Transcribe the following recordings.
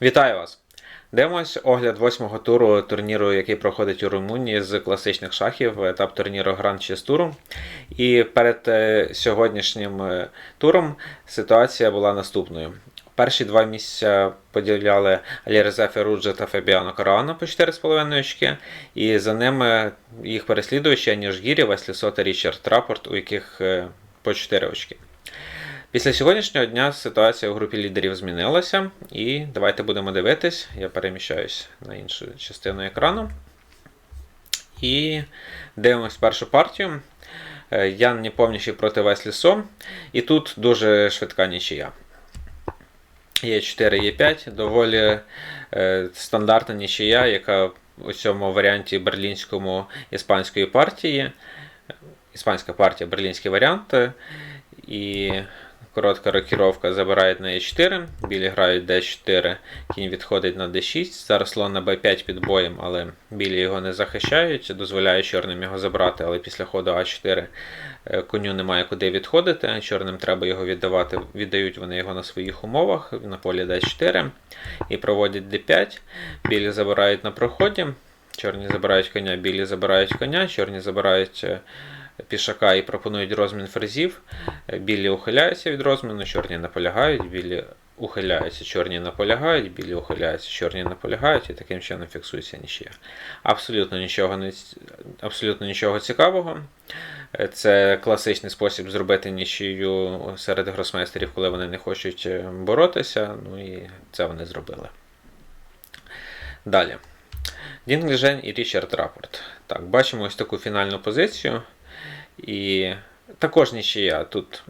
Вітаю вас! Дивимось огляд восьмого туру турніру, який проходить у Румунії з класичних шахів, етап турніру Гранд Chess Tour. І перед е, сьогоднішнім е, туром ситуація була наступною. Перші два місця поділяли Аліреза Феруджа та Фабіано Караано по 4,5 очки, і за ними їх переслідуючі Аніж Гірі, Веслі Со та Річард Рапорт, у яких е, по 4 очки. Після сьогоднішнього дня ситуація у групі лідерів змінилася, і давайте будемо дивитись. Я переміщаюсь на іншу частину екрану. І дивимось першу партію. Е, Ян Непомнящий проти Веслі Со. І тут дуже швидка нічия. Є 4 є 5 доволі е, стандартна нічия, яка у цьому варіанті берлінському іспанської партії. Іспанська партія, берлінський варіант. І коротка рокіровка забирають на Е4, білі грають Д4, кінь відходить на Д6. Зараз слон на Б5 під боєм, але білі його не захищають, дозволяє чорним його забрати, але після ходу А4 е, коню немає куди відходити. Чорним треба його віддавати, віддають вони його на своїх умовах на полі Д4 і проводять Д5. Білі забирають на проході. Чорні забирають коня, білі забирають коня, чорні забирають е, пішака і пропонують розмін ферзів. Е, Білі ухиляються від розміну, чорні наполягають, білі ухиляються, чорні наполягають, білі ухиляються, чорні наполягають, і таким чином фіксується нічия. Абсолютно нічого, не, абсолютно нічого цікавого. Е, Це класичний спосіб зробити нічию серед гросмейстерів, коли вони не хочуть е, боротися. Ну і це вони зробили. Далі. Дін Ліжен і Річард Рапорт. Так, бачимо ось таку фінальну позицію. І також нічия. Тут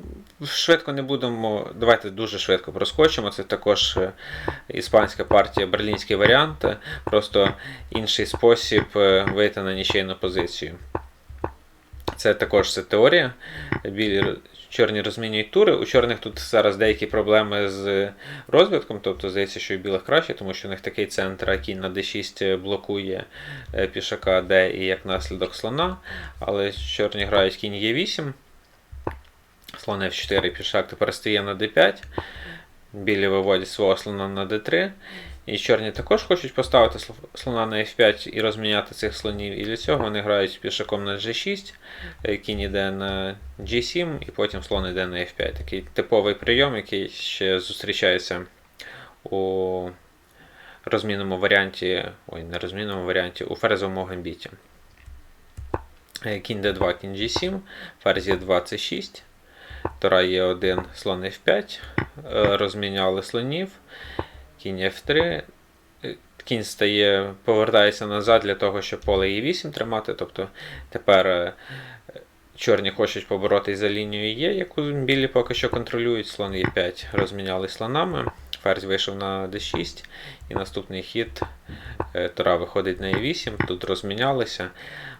швидко не будемо. Давайте дуже швидко проскочимо. Це також е, іспанська партія, берлінський варіант. Просто інший спосіб е, вийти на нічийну позицію. Це також це теорія. Білі чорні розмінюють тури. У чорних тут зараз деякі проблеми з розвитком, тобто здається, що у білих краще, тому що у них такий центр, кінь на d6 блокує е, пішака D і як наслідок слона. Але чорні грають кінь Е8. Слон F4, пішак тепер стає на d5. Білі виводять свого слона на d3. І чорні також хочуть поставити слона на F5 і розміняти цих слонів. І для цього вони грають пішаком на G6, е, кінь іде на G7, і потім слон іде на F5. Такий типовий прийом, який ще зустрічається у розмінному варіанті, ой, не розмінному варіанті, у ферзовому гамбіті. Е, Кінь D2, кінь G7, ферзь Е2, C6, Тора Е1, слон F5, е, розміняли слонів, кінь F3, е, кінь стає, повертається назад для того, щоб поле E8 тримати. Тобто тепер е, чорні хочуть поборотись за лінією Е, яку білі поки що контролюють. Слон Е5 розміняли слонами. Ферзь вийшов на D6, і наступний хід е, Тора виходить на E8, тут розмінялися.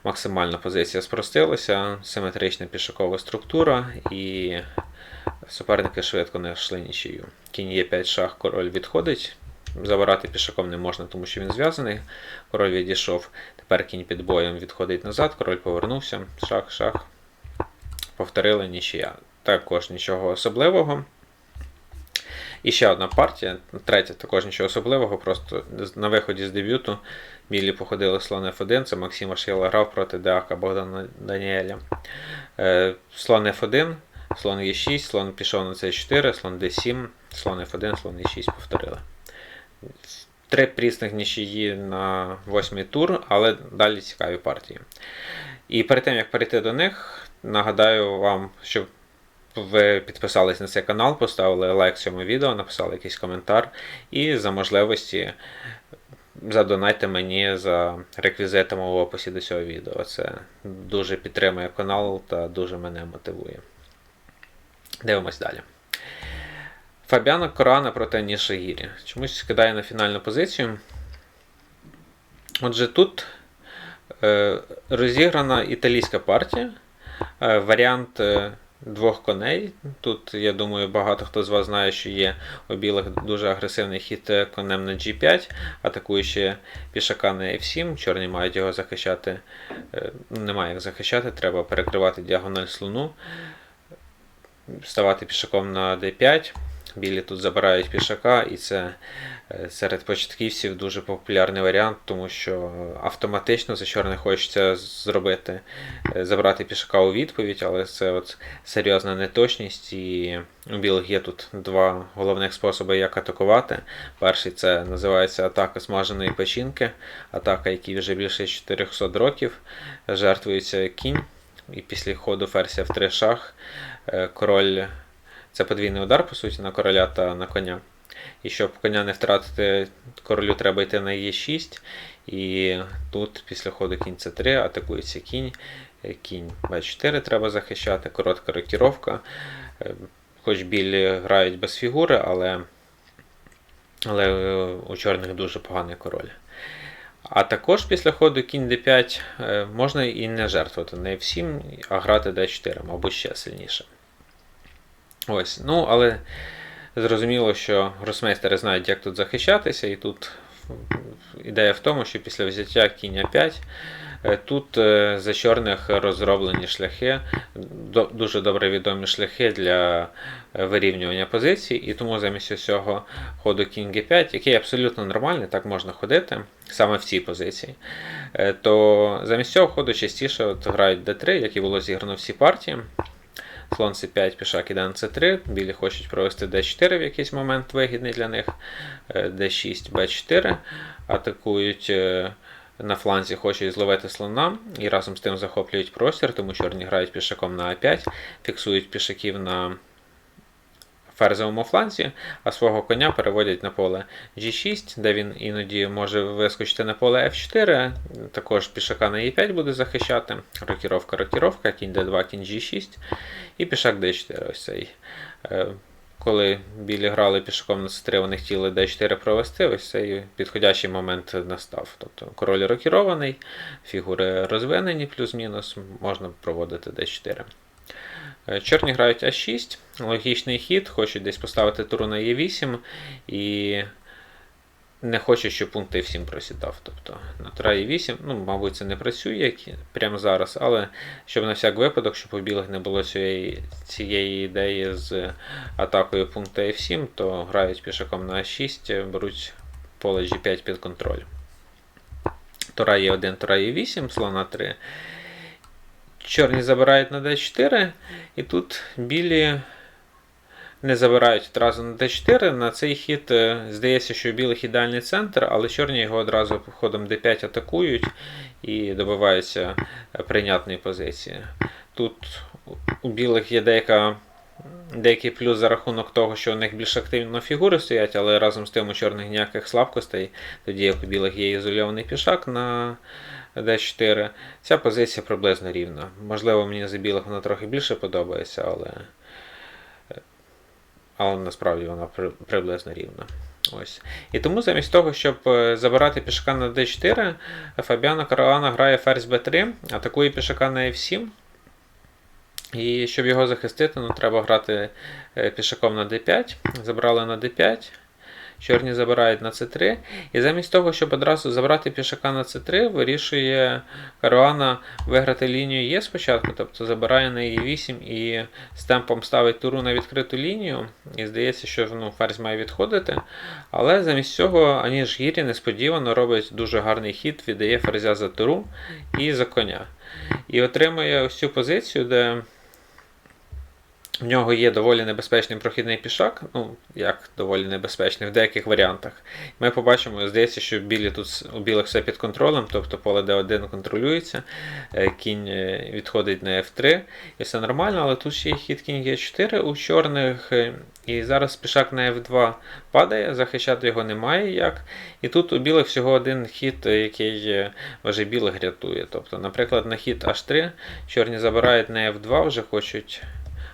Максимальна позиція спростилася, симетрична пішакова структура, і суперники швидко не йшли нічию. Кінь Е5 шах, король відходить. Забирати пішаком не можна, тому що він зв'язаний. Король відійшов. Тепер кінь під боєм відходить назад, король повернувся. Шах, шах. Повторили нічия. Також нічого особливого. І ще одна партія, третя також нічого особливого, просто на виході з дебюту білі походили слон F1, це Максим Ашила грав проти Деака Богдана Даніеля. Е, слон F1, слон Е6, слон пішов на C4, слон D7, слон F1, слон E6 повторили. Три прісних нічиї на восьмий тур, але далі цікаві партії. І перед тим як перейти до них, нагадаю вам, щоб ви підписались на цей канал, поставили лайк цьому відео, написали якийсь коментар і за можливості задонайте мені за реквізитами в описі до цього відео. Це дуже підтримує канал та дуже мене мотивує. Дивимось далі. Фабіано Корана проти Ніша Гірі. Чомусь скидає на фінальну позицію. Отже, тут е, розіграна італійська партія. Е, варіант е, двох коней. Тут, я думаю, багато хто з вас знає, що є у білих дуже агресивний хід конем на G5, атакуючи пішака на F7. Чорні мають його захищати. Немає як захищати, треба перекривати діагональ слону, ставати пішаком на D5. Білі тут забирають пішака, і це е, серед початківців дуже популярний варіант, тому що автоматично за чорних хочеться зробити, е, забрати пішака у відповідь, але це от серйозна неточність. І у білих є тут два головних способи, як атакувати. Перший це називається атака смаженої печінки, атака, якій вже більше 400 років. Жертвується кінь, і після ходу ферзя в три шах е, король. Це подвійний удар, по суті, на короля та на коня. І щоб коня не втратити, королю треба йти на Е6. І тут після ходу кінь С3 атакується кінь. Е, Кінь Б4 треба захищати, коротка рокіровка. Е, Хоч білі грають без фігури, але, але у чорних дуже поганий король. А також після ходу кінь d5 е, можна і не жертвувати не F7, а грати d4, мабуть, ще сильніше. Ось, ну, але зрозуміло, що гросмейстери знають, як тут захищатися, і тут ідея в тому, що після взяття кінь 5 тут е, за чорних розроблені шляхи, дуже добре відомі шляхи для е, вирівнювання позицій, і тому замість усього ходу кінь G5, який абсолютно нормальний, так можна ходити саме в цій позиції, е, то замість цього ходу частіше от грають D3, як і було зіграно всі партії. Слон c5, пішак іде на c3, білі хочуть провести d4 в якийсь момент вигідний для них. d6, b4. Атакують на фланзі, хочуть зловити слона і разом з тим захоплюють простір, тому чорні грають пішаком на a5, фіксують пішаків на ферзовому фланзі, а свого коня переводять на поле G6, де він іноді може вискочити на поле F4, також пішака на E5 буде захищати. Рокіровка, рокіровка, кінь D2, кінь G6 і пішак D4. ось цей. Коли білі грали пішаком на c3, вони хотіли d4 провести, ось цей підходящий момент настав. Тобто король рокірований, фігури розвинені, плюс-мінус, можна проводити d4. Е, чорні грають А6, логічний хід, хочуть десь поставити туру на Е8 і не хочуть, щоб пункт F7 просідав. Тобто на тура Е8, ну, мабуть, це не працює як прямо зараз, але щоб на всяк випадок, щоб у білих не було цієї цієї ідеї з атакою пункту F7, то грають пішаком на А6, беруть поле G5 під контроль. Тура Е1, тура Е8, слона 3. Чорні забирають на d4, і тут білі не забирають одразу на d4. На цей хід е, здається, що у білих ідеальний центр, але чорні його одразу ходом d5 атакують і добиваються е, прийнятної позиції. Тут у білих є деяка. Деякий плюс за рахунок того, що у них більш активно фігури стоять, але разом з тим у чорних ніяких слабкостей, тоді як у білих є ізольований пішак на D4. Ця позиція приблизно рівна. Можливо, мені за білих вона трохи більше подобається, але але насправді вона приблизно рівна. Ось. І тому замість того, щоб е, забирати пішака на D4, Фабіана Каролана грає ферзь B3, атакує пішака на F7. І щоб його захистити, ну, треба грати е, пішаком на D5. Забрали на D5. Чорні забирають на c3. І замість того, щоб одразу забрати пішака на c3, вирішує Каруана виграти лінію Е спочатку, тобто забирає на e8 і з темпом ставить туру на відкриту лінію. І здається, що ну, ферзь має відходити. Але замість цього Аніж Гірі несподівано робить дуже гарний хід, віддає ферзя за туру і за коня. І отримує ось цю позицію, де. В нього є доволі небезпечний прохідний пішак, ну, як доволі небезпечний, в деяких варіантах. Ми побачимо, здається, що білі тут у білих все під контролем, тобто поле D1 контролюється, е, кінь е, відходить на F3, і все нормально, але тут ще є хід кінь G4 у чорних. Е, і зараз пішак на F2 падає, захищати його немає як. І тут у білих всього один хід, який вже білих рятує. Тобто, Наприклад, на хід H3 чорні забирають на F2, вже хочуть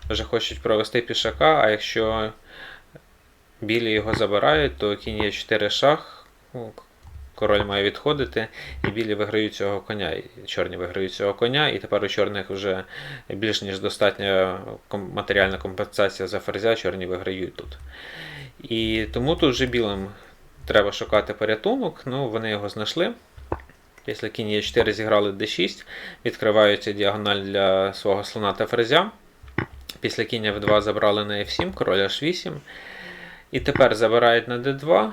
вже хочуть провести пішака, а якщо білі його забирають, то кінь є 4 шах. Ну, король має відходити, і білі виграють цього коня, і чорні виграють цього коня, і тепер у чорних вже більш ніж достатня матеріальна компенсація за ферзя, чорні виграють тут. І тому тут вже білим треба шукати порятунок, ну вони його знайшли. Після кінь є 4 зіграли d6, відкриваються діагональ для свого слона та ферзя. Після кінь f2 забрали на f7, король h8. І тепер забирають на d2.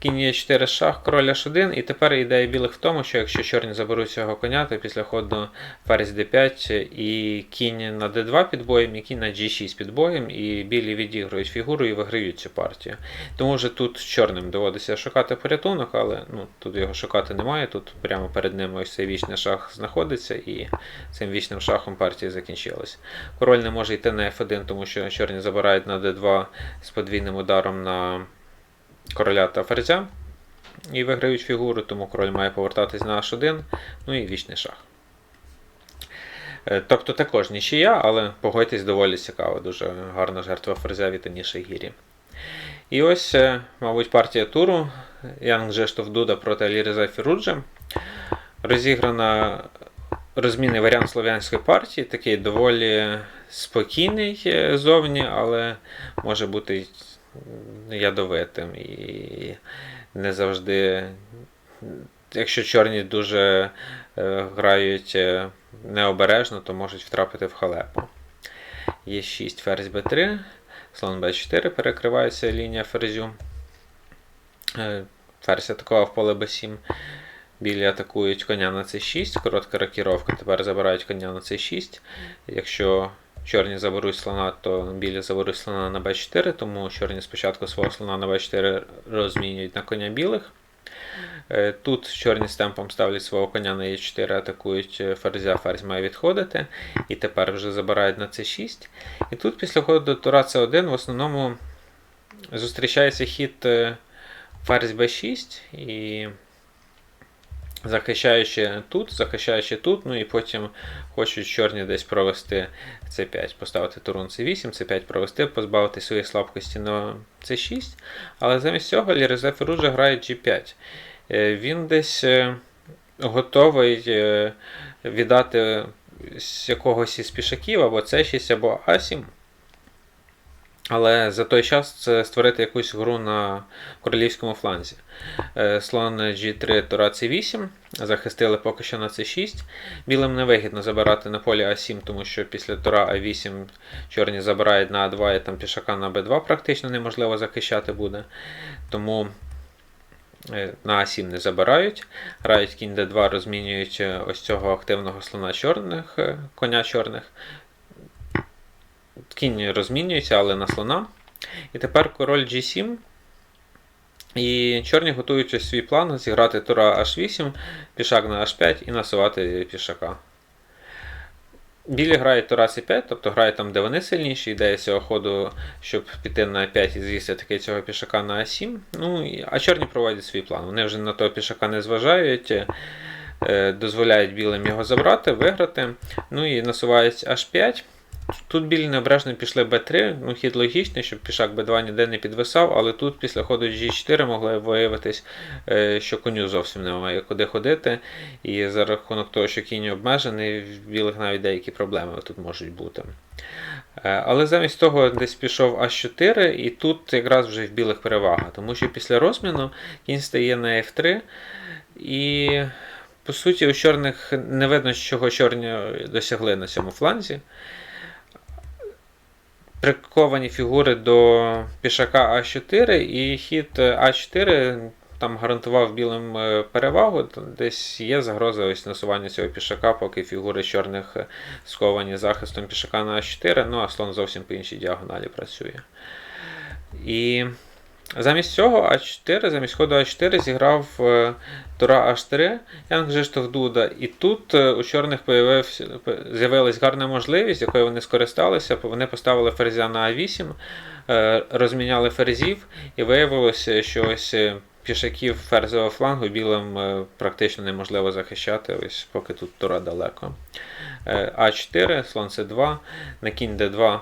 Кінь є 4 шах, король h1, і тепер ідея білих в тому, що якщо чорні заберуть цього коня, то після ходу ферзь d5 і кінь на d2 під боєм, і кінь на g6 під боєм, і білі відіграють фігуру і виграють цю партію. Тому вже тут чорним доводиться шукати порятунок, але ну, тут його шукати немає. Тут прямо перед ним ось цей вічний шах знаходиться, і цим вічним шахом партія закінчилась. Король не може йти на f1, тому що чорні забирають на d2 з подвійним ударом на короля та ферзя і виграють фігуру, тому король має повертатись на h1, ну і вічний шах. Е, Тобто також нічия, але погодьтесь доволі цікаво, дуже гарна жертва ферзя від Аніша Гірі. І ось, е, мабуть, партія туру Янг Жештов Дуда проти Аліреза Фіруджа. Розіграна розмінний варіант слов'янської партії, такий доволі спокійний е, зовні, але може бути ядовитим і не завжди. Якщо чорні дуже е, грають е, необережно, то можуть втрапити в халепу. Є 6 ферзь b3, слон b4, перекривається лінія ферзю. Е, Ферзь атакував поле b7. Білі атакують коня на c6, коротка рокіровка, тепер забирають коня на c6. Якщо чорні заберуть слона, то білі заберуть слона на b4, тому чорні спочатку свого слона на b4 розмінюють на коня білих. Е, Тут чорні з темпом ставлять свого коня на e4, атакують е, ферзя, ферзь має відходити. І тепер вже забирають на c6. І тут після ходу до тура c1 в основному зустрічається хід е, ферзь b6 і захищаючи тут, захищаючи тут, ну і потім хочуть чорні десь провести c5, поставити турун c8, c5 провести, позбавити своєї слабкості на c6. Але замість цього Лірезе Феружа грає g5. Е, Він десь е, готовий е, віддати з якогось із пішаків або c6, або a7. Але за той час це створити якусь гру на королівському фланзі. Е, Слон G3 Тура C8. Захистили поки що на C6. Білим невигідно забирати на полі А7, тому що після Тура А8 чорні забирають на А2 і там пішака на Б2 практично неможливо захищати буде. Тому е, на А7 не забирають. Грають кінь Д2, розмінюють е, ось цього активного слона чорних, коня чорних. Кінь розмінюється, але на слона. І тепер король G7. І чорні готують свій план зіграти тура H8, пішак на H5 і насувати пішака. Білі грають тура C5, тобто грають там, де вони сильніші, ідея цього ходу, щоб піти на 5 і звісти таки цього пішака на А7. Ну, а чорні проводять свій план. Вони вже на того пішака не зважають, е, дозволяють білим його забрати, виграти. Ну і насувають H5. Тут білі необережно пішли Б3, ну хід логічний, щоб пішак Б2 ніде не підвисав, але тут після ходу G4 могло виявитись, е, що коню зовсім немає куди ходити. І за рахунок того, що кінь обмежений, в білих навіть деякі проблеми тут можуть бути. Е, Але замість того десь пішов А4, і тут якраз вже в білих перевага, тому що після розміну кінь стає на F3. І по суті у чорних не видно, чого чорні досягли на цьому фланзі приковані фігури до пішака А4, і хід А4 там гарантував білим е, перевагу. Десь є загроза ось насування цього пішака, поки фігури чорних е, сковані захистом пішака на А4, ну а слон зовсім по іншій діагоналі працює. І замість цього А4, замість ходу А4 зіграв Тура H3, Янг Жиштов Дуда. І тут е, у чорних з'явилась гарна можливість, якою вони скористалися. Вони поставили ферзя на А8, е, розміняли ферзів, і виявилося, що ось е, пішаків ферзового флангу білим практично неможливо захищати, ось поки тут Тура далеко. Е, А4, слон С2, на кінь Д2.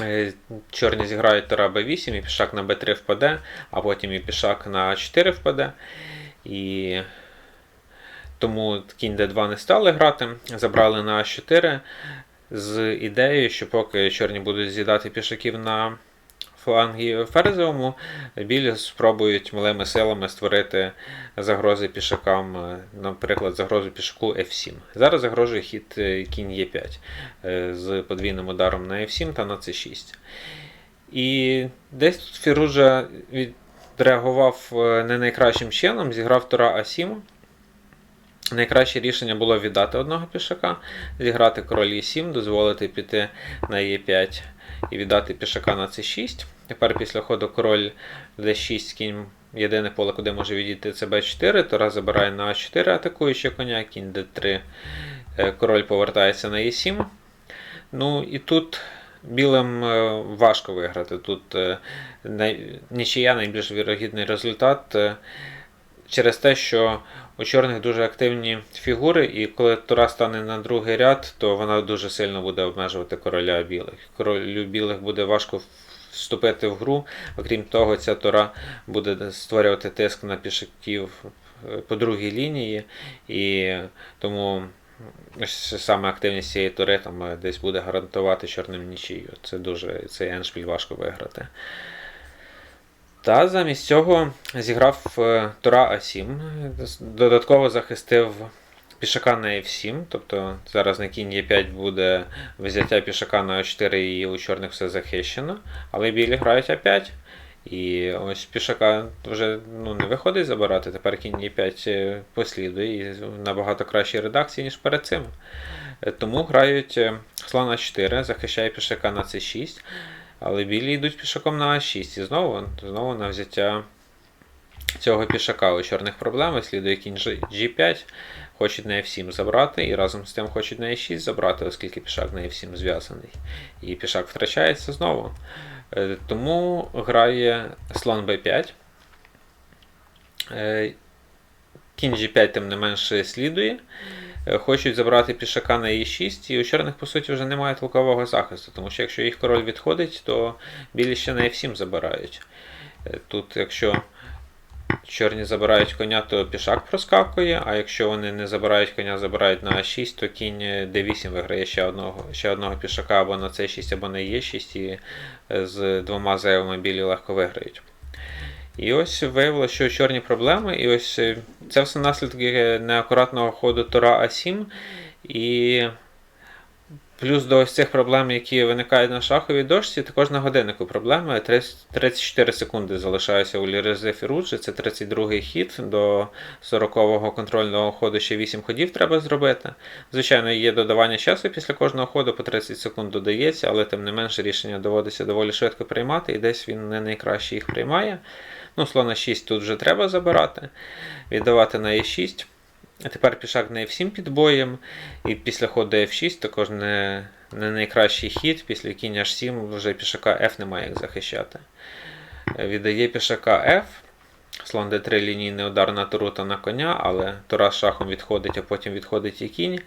Е, Чорні зіграють Тура Б8 і пішак на Б3 впаде, а потім і пішак на А4 впаде. І тому кінь d2 не стали грати, забрали на А4 з ідеєю, що поки чорні будуть з'їдати пішаків на флангі ферзовому, білі спробують малими силами створити загрози пішакам, е, наприклад, загрозу пішаку F7. Зараз загрожує хід е, кінь Е5 е, з подвійним ударом на F7 та на C6. І десь тут Фіружа відреагував не найкращим чином, зіграв Тура А7. Найкраще рішення було віддати одного пішака, зіграти король Е7, дозволити піти на Е5 і віддати пішака на С6. Тепер після ходу король d6 кінь єдине поле, куди може відійти це Б4, Тора забирає на А4 атакуючи коня, кінь Д3, е, король повертається на Е7. Ну і тут білим е, важко виграти. Тут е, нічия найбільш вірогідний результат е, через те, що у чорних дуже активні фігури, і коли Тура стане на другий ряд, то вона дуже сильно буде обмежувати короля білих. Королю білих буде важко вступити в гру. Окрім того, ця Тура буде створювати тиск на пішаків е, по другій лінії, і тому саме активність цієї тури там е, десь буде гарантувати чорним нічию. Це дуже цей еншпіль важко виграти. Та замість цього зіграв е, Тура А7, додатково захистив пішака на F7, тобто зараз на кінь Е5 буде взяття пішака на А4 і у чорних все захищено, але білі грають А5. І ось пішака вже ну, не виходить забирати, тепер кінь Е5 е, послідує і набагато кращій редакції, ніж перед цим. Е, Тому грають е, слон А4, захищає пішака на С6. Але білі йдуть пішаком на А6. І знову, знову на взяття цього пішака у чорних проблем слідує кінь G- G5, хочуть на F7 забрати, і разом з тим хочуть на E6 забрати, оскільки пішак на F7 зв'язаний. І пішак втрачається знову. Е, Тому грає слон B5. Е, Кінь G5 тим не менше слідує. Е, Хочуть забрати пішака на e6, і у чорних, по суті, вже немає толкового захисту, тому що якщо їх король відходить, то білі ще на f7 забирають. Е, Тут, якщо чорні забирають коня, то пішак проскакує, а якщо вони не забирають коня, забирають на а6, то кінь d8 виграє ще одного, ще одного пішака або на c6, або на e6, і е, з двома зайвими білі легко виграють. І ось виявилося, що чорні проблеми, і ось е, це все наслідки неакуратного ходу Тора А7. І плюс до ось цих проблем, які виникають на шаховій дошці, також на годиннику проблеми. 30 34 секунди залишаються у Лірези Фіруджі, це 32-й хід. До 40-го контрольного ходу ще 8 ходів треба зробити. Звичайно, є додавання часу після кожного ходу, по 30 секунд додається, але тим не менше рішення доводиться доволі швидко приймати, і десь він не найкраще їх приймає. Ну, слона 6 тут вже треба забирати, віддавати на e6. А тепер пішак на f7 під боєм. І після ходу f6 також не, не найкращий хід. Після кінь h7 вже пішака F немає як захищати. Е, Віддає пішака F. Слон d3 лінійний удар на туру та на коня, але тура з шахом відходить, а потім відходить і кінь.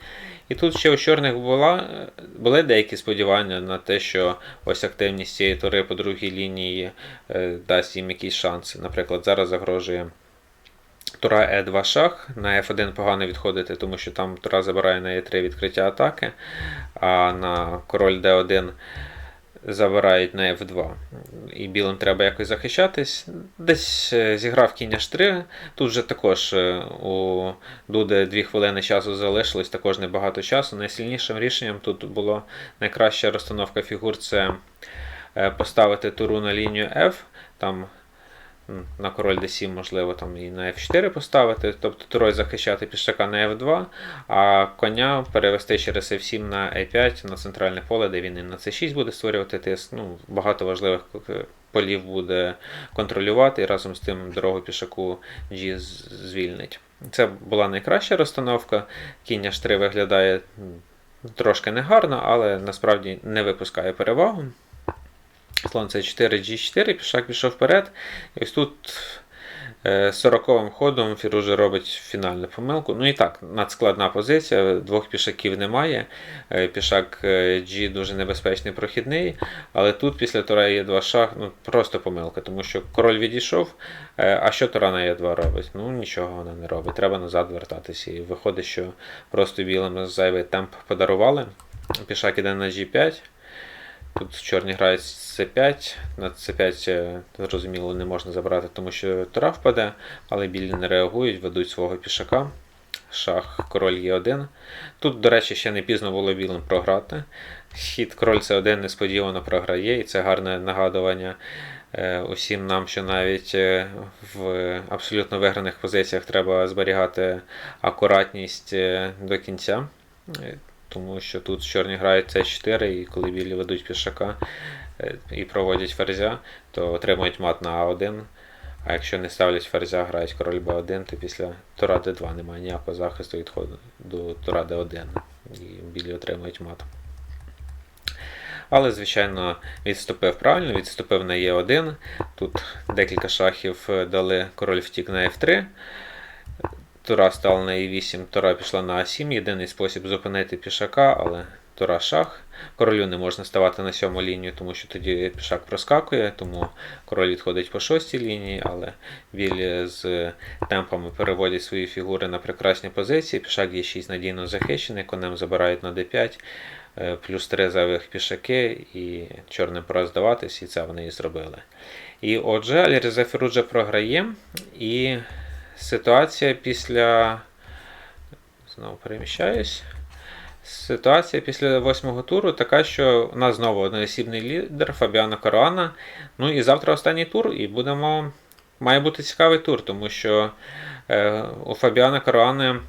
І тут ще у чорних була, були деякі сподівання на те, що ось активність цієї тури по другій лінії е, дасть їм якісь шанси. Наприклад, зараз загрожує Тура Е2 шах. На F1 погано відходити, тому що там Тура забирає на Е3 відкриття атаки, а на король D1 забирають на F2. І білим треба якось захищатись. Десь е, зіграв кінь H3. Тут вже також е, у Дуди 2 хвилини часу залишилось, також небагато часу. Найсильнішим рішенням тут було найкраща розстановка фігур це е, поставити туру на лінію F. Там на король d7, можливо, там і на f4 поставити, тобто турой захищати пішака на f2, а коня перевести через f7 на e5 на центральне поле, де він і на c6 буде створювати тиск. Ну, багато важливих е, полів буде контролювати і разом з тим дорогу пішаку G звільнить. Це була найкраща розстановка. Кінь h3 виглядає трошки негарно, але насправді не випускає перевагу. Слон c4, g4, пішак пішов вперед. І ось тут е, 40-м ходом Фіружа робить фінальну помилку. Ну і так, надскладна позиція, двох пішаків немає. Е, Пішак е, G дуже небезпечний прохідний, але тут після Тура є 2 шах, ну просто помилка, тому що король відійшов. е, А що Тура на Е2 робить? Ну нічого вона не робить. Треба назад вертатися. І виходить, що просто білим зайвий темп подарували. Пішак іде на G5. Тут чорні грають c5, на c5, е, зрозуміло, не можна забрати, тому що тура впаде, але білі не реагують, ведуть свого пішака. Шах, король Е1. Тут, до речі, ще не пізно було білим програти. хід король c1 несподівано програє, і це гарне нагадування е, усім нам, що навіть е, в абсолютно виграних позиціях треба зберігати акуратність до кінця. Тому що тут чорні грають c4, і коли білі ведуть пішака е, і проводять ферзя, то отримують мат на А1. А якщо не ставлять ферзя, грають король Б1, то після тура Д2 немає ніякого захисту відходу до тура Д1. І білі отримують мат. Але, звичайно, відступив правильно, відступив на Е1. Тут декілька шахів е, дали король втік на F3. Тура стала на Е8, тура пішла на А7. Єдиний спосіб зупинити пішака, але тура шах. Королю не можна ставати на сьому лінію, тому що тоді пішак проскакує, тому король відходить по шостій лінії, але білі з темпами переводять свої фігури на прекрасні позиції. Пішак Е6 надійно захищений, конем забирають на d5, е, плюс 3 зайвих пішаки, і чорним пора здаватись, і це вони і зробили. І отже, Аліреза Феруджа програє, і ситуація після. Знову переміщаюсь. Ситуація після восьмого туру така, що у нас знову одноосібний лідер Фабіано Каруана. Ну і завтра останній тур, і будемо. Має бути цікавий тур, тому що е, у Фабіана Каруани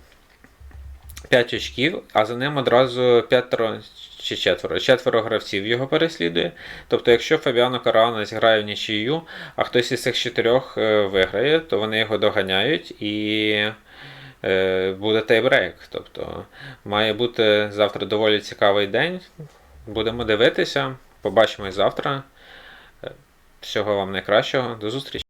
5 очків, а за ним одразу п'ятеро чи четверо. Четверо гравців його переслідує. Тобто, якщо Фабіано Каруана зіграє в нічию, а хтось із цих чотирьох е, виграє, то вони його доганяють і е, буде тайбрейк. Тобто має бути завтра доволі цікавий день. Будемо дивитися. Побачимось завтра. Е, Всього вам найкращого. До зустрічі!